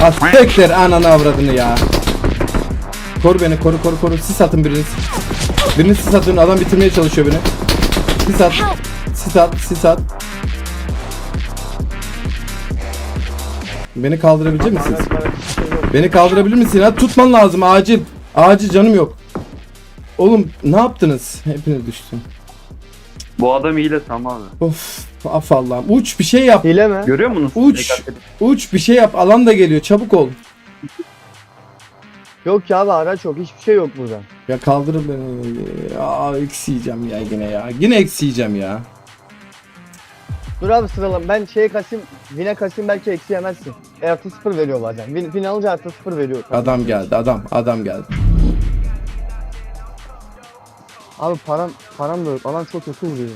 Siktir ananı avradını ya. Koru beni koru koru koru. Sis atın biriniz. Biriniz sis atın. Adam bitirmeye çalışıyor beni. Sis at. Sis at. Sis at. Beni kaldırabilecek misiniz? Beni kaldırabilir misin? Ha tutman lazım acil. Acil canım yok. Oğlum ne yaptınız? Hepiniz düştü. Bu adam hile tamamen. Of af Allah'ım. Uç bir şey yap. Hile mi? Görüyor musunuz? Uç. Uç bir şey yap. Alan da geliyor. Çabuk ol. Yok ya abi araç yok. Hiçbir şey yok burada. Ya kaldırın beni. Ya eksi yiyeceğim ya yine ya. Yine eksi yiyeceğim ya. Dur abi sıralım. Ben şeye kasayım. Vine kasayım belki eksi yemezsin. E artı sıfır veriyor bazen. Vin, vin alınca artı sıfır veriyor. Adam geldi adam. Adam geldi. Abi param param da yok. Alan çok kötü vuruyor.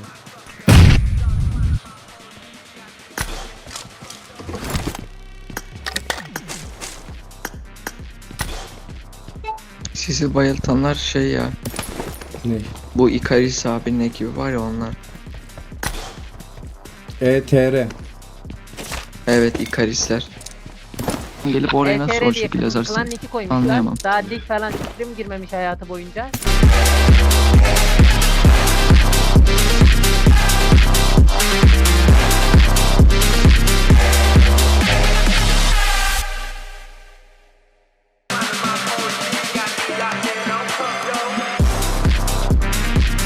Sizi bayıltanlar şey ya. Ne? Bu Ikaris abinin ekibi var ya onlar. ETR. Evet Ikarisler. Gelip oraya nasıl ETR o diye şekilde klan yazarsın? niki koymuşlar. Anlayamam. Daha lig falan fikrim girmemiş hayatı boyunca.